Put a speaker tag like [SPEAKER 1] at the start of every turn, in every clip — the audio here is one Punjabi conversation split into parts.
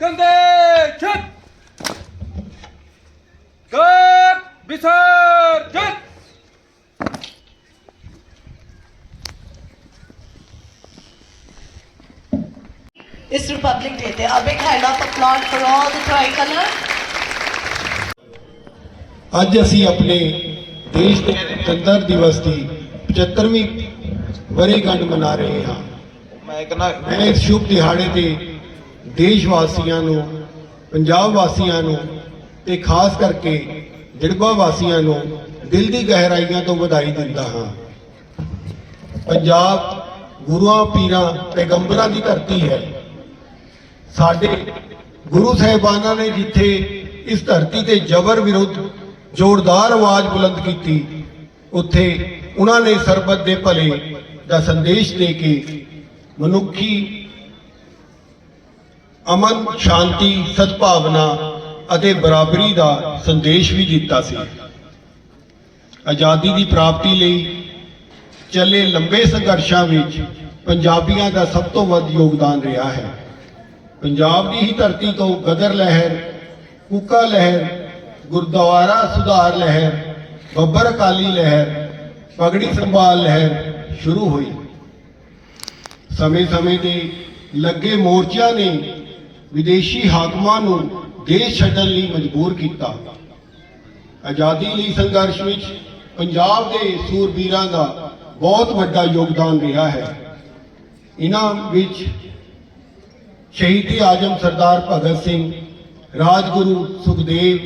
[SPEAKER 1] Gönde çek. Kırk bitirdik. This Republic Day, a big hand of applause for all the tricolor.
[SPEAKER 2] ਅੱਜ ਅਸੀਂ ਆਪਣੇ ਦੇਸ਼ ਦੇ ਗਣਤੰਤਰ ਦਿਵਸ ਦੀ 75ਵੀਂ ਵਰੇਗੰਢ ਮਨਾ ਰਹੇ ਹਾਂ
[SPEAKER 3] ਮੈਂ ਕਹਿੰਦਾ
[SPEAKER 2] ਮੈਂ ਇਸ ਸ਼ੁਭ ਦਿਹਾੜੇ ਤੇ ਦੇਸ਼ ਵਾਸੀਆਂ ਨੂੰ, ਪੰਜਾਬ ਵਾਸੀਆਂ ਨੂੰ ਤੇ ਖਾਸ ਕਰਕੇ ਜੜਬਾ ਵਾਸੀਆਂ ਨੂੰ ਦਿਲ ਦੀ ਗਹਿਰਾਈਆਂ ਤੋਂ ਵਧਾਈ ਦਿੰਦਾ ਹਾਂ। ਪੰਜਾਬ ਗੁਰੂਆਂ, ਪੀਰਾਂ, ਪੈਗੰਬਰਾਂ ਦੀ ਧਰਤੀ ਹੈ। ਸਾਡੇ ਗੁਰੂ ਸਾਹਿਬਾਨਾਂ ਨੇ ਜਿੱਥੇ ਇਸ ਧਰਤੀ ਤੇ ਜ਼ਬਰ ਵਿਰੁੱਧ ਜ਼ੋਰਦਾਰ ਆਵਾਜ਼ ਬੁਲੰਦ ਕੀਤੀ, ਉੱਥੇ ਉਹਨਾਂ ਨੇ ਸਰਬਤ ਦੇ ਭਲੇ ਦਾ ਸੰਦੇਸ਼ ਦੇ ਕੇ ਮਨੁੱਖੀ ਅਮਨ, ਸ਼ਾਂਤੀ, ਸਦਭਾਵਨਾ ਅਤੇ ਬਰਾਬਰੀ ਦਾ ਸੰਦੇਸ਼ ਵੀ ਦਿੱਤਾ ਸੀ। ਆਜ਼ਾਦੀ ਦੀ ਪ੍ਰਾਪਤੀ ਲਈ ਚੱਲੇ ਲੰਬੇ ਸੰਘਰਸ਼ਾਂ ਵਿੱਚ ਪੰਜਾਬੀਆਂ ਦਾ ਸਭ ਤੋਂ ਵੱਧ ਯੋਗਦਾਨ ਰਿਹਾ ਹੈ। ਪੰਜਾਬ ਦੀ ਹੀ ਧਰਤੀ ਤੋਂ ਗਦਰ ਲਹਿਰ, ਕੂਕਾ ਲਹਿਰ, ਗੁਰਦੁਆਰਾ ਸੁਧਾਰ ਲਹਿਰ, ਬੱਬਰ ਅਕਾਲੀ ਲਹਿਰ, ਪਗੜੀ ਸੰਭਾਲ ਲਹਿਰ ਸ਼ੁਰੂ ਹੋਈ। ਸਮੇਂ-ਸਮੇਂ ਦੇ ਲੱਗੇ ਮੋਰਚਿਆਂ ਨੇ ਵਿਦੇਸ਼ੀ ਹਾਕਮਾਂ ਨੂੰ ਦੇਸ਼ ਛੱਡਣ ਲਈ ਮਜਬੂਰ ਕੀਤਾ। ਆਜ਼ਾਦੀ ਲਈ ਸੰਘਰਸ਼ ਵਿੱਚ ਪੰਜਾਬ ਦੇ ਸੂਰਬੀਰਾਂ ਦਾ ਬਹੁਤ ਵੱਡਾ ਯੋਗਦਾਨ ਰਿਹਾ ਹੈ। ਇਹਨਾਂ ਵਿੱਚ ਸ਼ਹੀਦੀ ਆਜਮ ਸਰਦਾਰ ਭਗਤ ਸਿੰਘ, ਰਾਜਗੁਰੂ ਸੁਖਦੇਵ,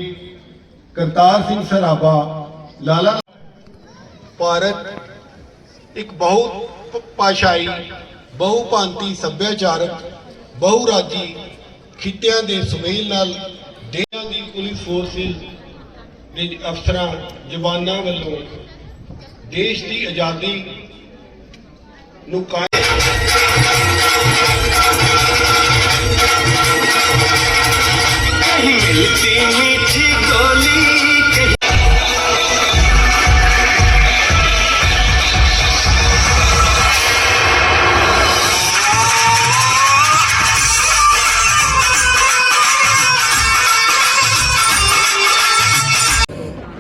[SPEAKER 2] ਕਰਤਾਰ ਸਿੰਘ ਸਰਾਭਾ, ਲਾਲਾ ਭਾਰਤ ਇੱਕ ਬਹੁਤ ਭਾਸ਼ਾਈ ਬਹੁਪਾਂਤੀ ਸੱਭਿਆਚਾਰਕ, ਬਹੁਰਾਜੀ ਖਿੱਤਿਆਂ ਦੇ ਸੁਮੇਲ ਨਾਲ ਦੇਸ਼ਾਂ ਦੀ ਪੁਲਿਸ ਫੋਰਸਿਸ ਦੇ ਅਫਸਰਾਂ, ਜਵਾਨਾਂ ਵੱਲੋਂ ਦੇਸ਼ ਦੀ ਆਜ਼ਾਦੀ ਨੂੰ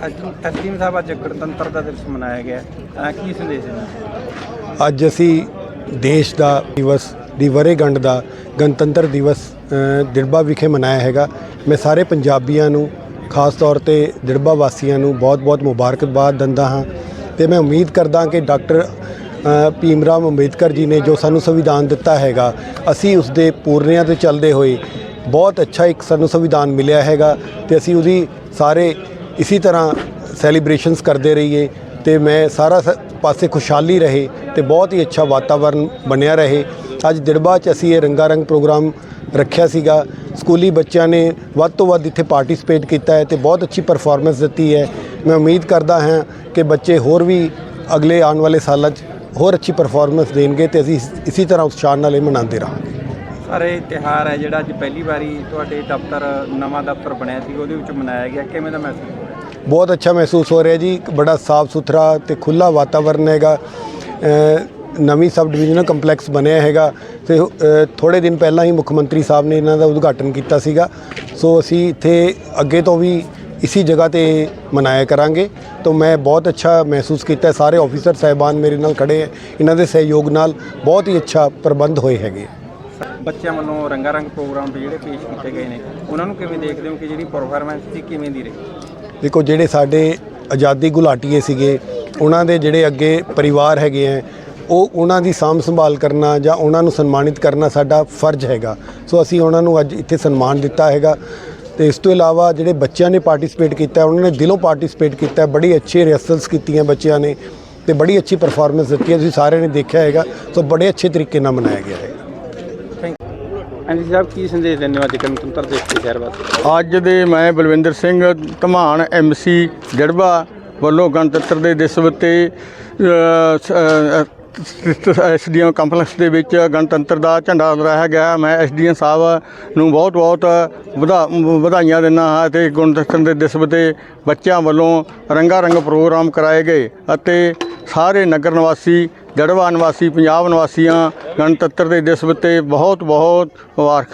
[SPEAKER 4] ਅੱਜ ਐਸਡੀਐਮ ਸਾਹਿਬ ਅੱਜ ਗਣਤੰਤਰ ਦਿਵਸ ਮਨਾਇਆ ਗਿਆ ਹੈ। ਕੀ ਸੰਦੇਸ਼ ਹੈ
[SPEAKER 2] ਅੱਜ ਅਸੀਂ ਦੇਸ਼ ਦਾ ਦਿਵਸ, ਦੀ ਵਰੇਗੰਢ ਦਾ ਗਣਤੰਤਰ ਦਿਵਸ ਦਿੜਬਾ ਵਿਖੇ ਮਨਾਇਆ ਹੈਗਾ ਮੈਂ ਸਾਰੇ ਪੰਜਾਬੀਆਂ ਨੂੰ, ਖਾਸ ਤੌਰ ਤੇ ਦਿੜਬਾ ਵਾਸੀਆਂ ਨੂੰ ਬਹੁਤ-ਬਹੁਤ ਮੁਬਾਰਕਬਾਦ ਦਿੰਦਾ ਹਾਂ ਤੇ ਮੈਂ ਉਮੀਦ ਕਰਦਾ ਕਿ ਡਾਕਟਰ ਭੀਮ ਰਾਮ ਅੰਬੇਦਕਰ ਜੀ ਨੇ ਜੋ ਸਾਨੂੰ ਸੰਵਿਧਾਨ ਦਿੱਤਾ ਹੈਗਾ, ਅਸੀਂ ਉਸ ਦੇ ਪੂਰਨਿਆਂ ਤੇ ਚੱਲਦੇ ਹੋਏ ਬਹੁਤ ਅੱਛਾ ਇੱਕ ਸਾਨੂੰ ਸੰਵਿਧਾਨ ਮਿਲਿਆ ਹੈਗਾ ਤੇ ਅਸੀਂ ਉਹਦੀ ਸਾਰੇ ਇਸੇ ਤਰ੍ਹਾਂ ਸੈਲੀਬ੍ਰੇਸ਼ਨਸ ਕਰਦੇ ਰਹੀਏ ਤੇ ਮੈਂ ਸਾਰਾ ਸ- ਪਾਸੇ ਖੁਸ਼ਹਾਲੀ ਰਹੇ ਤੇ ਬਹੁਤ ਹੀ ਅੱਛਾ ਵਾਤਾਵਰਨ ਬਣਿਆ ਰਹੇ। ਅੱਜ ਦਿੜਬਾ 'ਚ ਅਸੀਂ ਇਹ ਰੰਗਾ ਰੰਗ ਪ੍ਰੋਗਰਾਮ ਰੱਖਿਆ ਸੀਗਾ। ਸਕੂਲੀ ਬੱਚਿਆਂ ਨੇ ਵੱਧ ਤੋਂ ਵੱਧ ਇੱਥੇ ਪਾਰਟਿਸਿਪੇਟ ਕੀਤਾ ਹੈ ਤੇ ਬਹੁਤ ਅੱਛੀ ਪਰਫਾਰਮੈਂਸ ਦਿੱਤੀ ਹੈ। ਮੈਂ ਉਮੀਦ ਕਰਦਾ ਹਾਂ ਕਿ ਬੱਚੇ ਹੋਰ ਵੀ ਅਗਲੇ ਆਉਣ ਵਾਲੇ ਸਾਲਾਂ 'ਚ ਹੋਰ ਅੱਛੀ ਪਰਫਾਰਮੈਂਸ ਦੇਣਗੇ ਤੇ ਅਸੀਂ ਇਸ- ਇਸੇ ਤਰ੍ਹਾਂ ਉਤਸ਼ਾਹ ਨਾਲ ਇਹ ਮਨਾਉਂਦੇ ਰਹਾਂਗੇ।
[SPEAKER 4] ਸਾਰੇ ਤਿਹਾਰ ਹੈ ਜਿਹੜਾ ਅੱਜ ਪਹਿਲੀ ਵਾਰੀ ਤੁਹਾਡੇ ਦਫ਼ਤਰ ਨਵਾਂ ਦਫ਼ਤਰ ਬਣਿਆ ਸੀ, ਉਹਦੇ ਵਿੱਚ ਮਨਾਇਆ ਗਿਆ। ਕਿਵੇਂ ਦਾ ਮਹਿਸੂਸ
[SPEAKER 2] ਬਹੁਤ ਅੱਛਾ ਮਹਿਸੂਸ ਹੋ ਰਿਹਾ ਜੀ ਬੜਾ ਸਾਫ਼ ਸੁਥਰਾ ਤੇ ਖੁੱਲਾ ਵਾਤਾਵਰਨ ਹੈਗਾ। ਨਵੀਂ ਸਬ ਡਿਵੀਜ਼ਨਲ ਕੰਪਲੈਕਸ ਬਣਿਆ ਹੈਗਾ ਤੇ ਅ, ਥੋੜੇ ਦਿਨ ਪਹਿਲਾਂ ਹੀ ਮੁੱਖ ਮੰਤਰੀ ਸਾਹਿਬ ਨੇ ਇਹਨਾਂ ਦਾ ਉਦਘਾਟਨ ਕੀਤਾ ਸੀਗਾ। ਸੋ ਅਸੀਂ ਇੱਥੇ ਅੱਗੇ ਤੋਂ ਵੀ ਇਸੀ ਜਗ੍ਹਾ ਤੇ ਮਨਾਇਆ ਕਰਾਂਗੇ। ਤਾਂ ਮੈਂ ਬਹੁਤ ਅੱਛਾ ਮਹਿਸੂਸ ਕੀਤਾ ਸਾਰੇ ਆਫੀਸਰ ਸਾਹਿਬਾਨ ਮੇਰੇ ਨਾਲ ਖੜੇ ਹੈ ਇਹਨਾਂ ਦੇ ਸਹਿਯੋਗ ਨਾਲ ਬਹੁਤ ਹੀ ਅੱਛਾ ਪ੍ਰਬੰਧ ਹੋਏ ਹੈਗੇ।
[SPEAKER 4] ਬੱਚਿਆਂ ਵੱਲੋਂ ਰੰਗਾ ਰੰਗ ਪ੍ਰੋਗਰਾਮ ਜਿਹੜੇ ਪੇਸ਼ ਕੀਤੇ ਗਏ ਨੇ ਉਹਨਾਂ ਨੂੰ ਕਿਵੇਂ ਦੇਖਦੇ ਹੋ ਕਿ ਜਿਹੜੀ ਪਰਫਾਰਮੈਂਸ ਸੀ ਕਿਵੇਂ ਦੀ ਰਹੀ?
[SPEAKER 2] ਦੇਖੋ, ਜਿਹੜੇ ਸਾਡੇ ਆਜ਼ਾਦੀ ਗੁਲਾਟੀਏ ਸੀਗੇ, ਉਹਨਾਂ ਦੇ ਜਿਹੜੇ ਅੱਗੇ ਪਰਿਵਾਰ ਹੈਗੇ ਹੈ ਉਹ ਉਹਨਾਂ ਦੀ ਸਾਂਭ ਸੰਭਾਲ ਕਰਨਾ ਜਾਂ ਉਹਨਾਂ ਨੂੰ ਸਨਮਾਨਿਤ ਕਰਨਾ ਸਾਡਾ ਫਰਜ਼ ਹੈਗਾ। ਸੋ ਅਸੀਂ ਉਹਨਾਂ ਨੂੰ ਅੱਜ ਇੱਥੇ ਸਨਮਾਨ ਦਿੱਤਾ ਹੈਗਾ। ਤੇ ਇਸ ਤੋਂ ਇਲਾਵਾ ਜਿਹੜੇ ਬੱਚਿਆਂ ਨੇ ਪਾਰਟਿਸਿਪੇਟ ਕੀਤਾ, ਉਹਨਾਂ ਨੇ ਦਿਲੋਂ ਪਾਰਟਿਸਿਪੇਟ ਕੀਤਾ, ਬੜੀ ਅੱਛੇ ਰਿਹਰਸਲਸ ਕੀਤੀਆਂ ਬੱਚਿਆਂ ਨੇ ਤੇ ਬੜੀ ਅੱਛੀ ਪਰਫਾਰਮੈਂਸ ਦਿੱਤੀ ਹੈ, ਤੁਸੀਂ ਸਾਰਿਆਂ ਨੇ ਦੇਖਿਆ ਹੈਗਾ। ਸੋ ਬੜੇ ਅੱਛੇ ਤਰੀਕੇ ਨਾਲ ਮਨਾਇਆ ਗਿਆ ਹੈ।
[SPEAKER 4] ਹਾਂਜੀ ਸਾਹਿਬ, ਕੀ ਸੰਦੇਸ਼ ਦਿੰਦੇ ਹੋ ਅੱਜ ਗਣਤੰਤਰ ਦਿਵਸ ਦੇ ਸ਼ਹਿਰ ਵਾਸਤੇ?
[SPEAKER 5] ਅੱਜ ਦੇ ਮੈਂ ਬਲਵਿੰਦਰ ਸਿੰਘ ਧਮਾਨ ਐਮਸੀ ਜੜਬਾ ਵੱਲੋਂ ਗਣਤੰਤਰ ਦੇ ਦਿਵਸ ਉੱਤੇ ਐਸਡੀਐਮ ਕੰਪਲੈਕਸ ਦੇ ਵਿੱਚ ਗਣਤੰਤਰ ਦਾ ਝੰਡਾ ਲਹਿਰਾਇਆ ਗਿਆ। ਮੈਂ ਐਸਡੀਐਮ ਸਾਹਿਬ ਨੂੰ ਬਹੁਤ ਬਹੁਤ ਵਧਾ, ਵਧਾਈਆਂ ਦਿੰਦਾ ਹਾਂ ਅਤੇ ਗਣਤੰਤਰ ਦੇ ਦਿਵਸ 'ਤੇ ਬੱਚਿਆਂ ਵੱਲੋਂ ਰੰਗਾ ਰੰਗ ਪ੍ਰੋਗਰਾਮ ਕਰਾਏ ਗਏ ਅਤੇ ਸਾਰੇ ਨਗਰ ਨਿਵਾਸੀ ਜੜਵਾ ਨਿਵਾਸੀ ਪੰਜਾਬ ਨਿਵਾਸੀਆਂ ਗਣਤੰਤਰ ਦੇ ਦਿਵਸ ਉੱਤੇ ਬਹੁਤ ਬਹੁਤ ਮੁਬਾਰਕ।